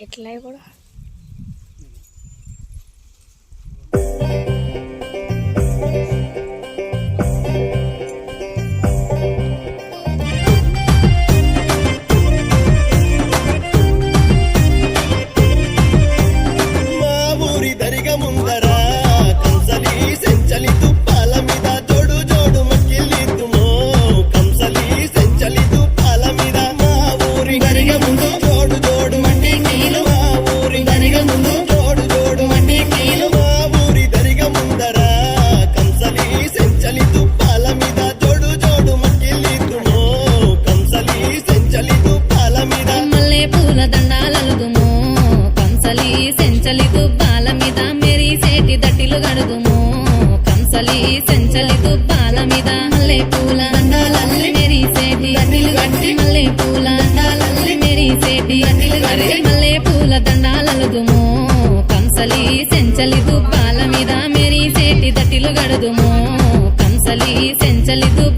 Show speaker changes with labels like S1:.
S1: ఎట్లా కూడా
S2: మా ఊరి దరిగ ముందరా కంచలి
S3: సెంచలితో పూల కంసలి సెంచలి దుబ్బాల మీద మెరిసేటి దట్టిలు గడుదుము కంసలి సెంచలి దుబ్బాల మీద మల్లె పూల దండాలల్లి మెరిసేటి దట్టిలు గట్టి మల్లె పూల దండాలల్లి మెరిసేటి దట్టిలు గట్టి మల్లె పూల కంసలి సెంచలి దుబ్బాల మీద మెరిసేటి దట్టిలు గడుదుము కంసలి సెంచలి దుబ్బాల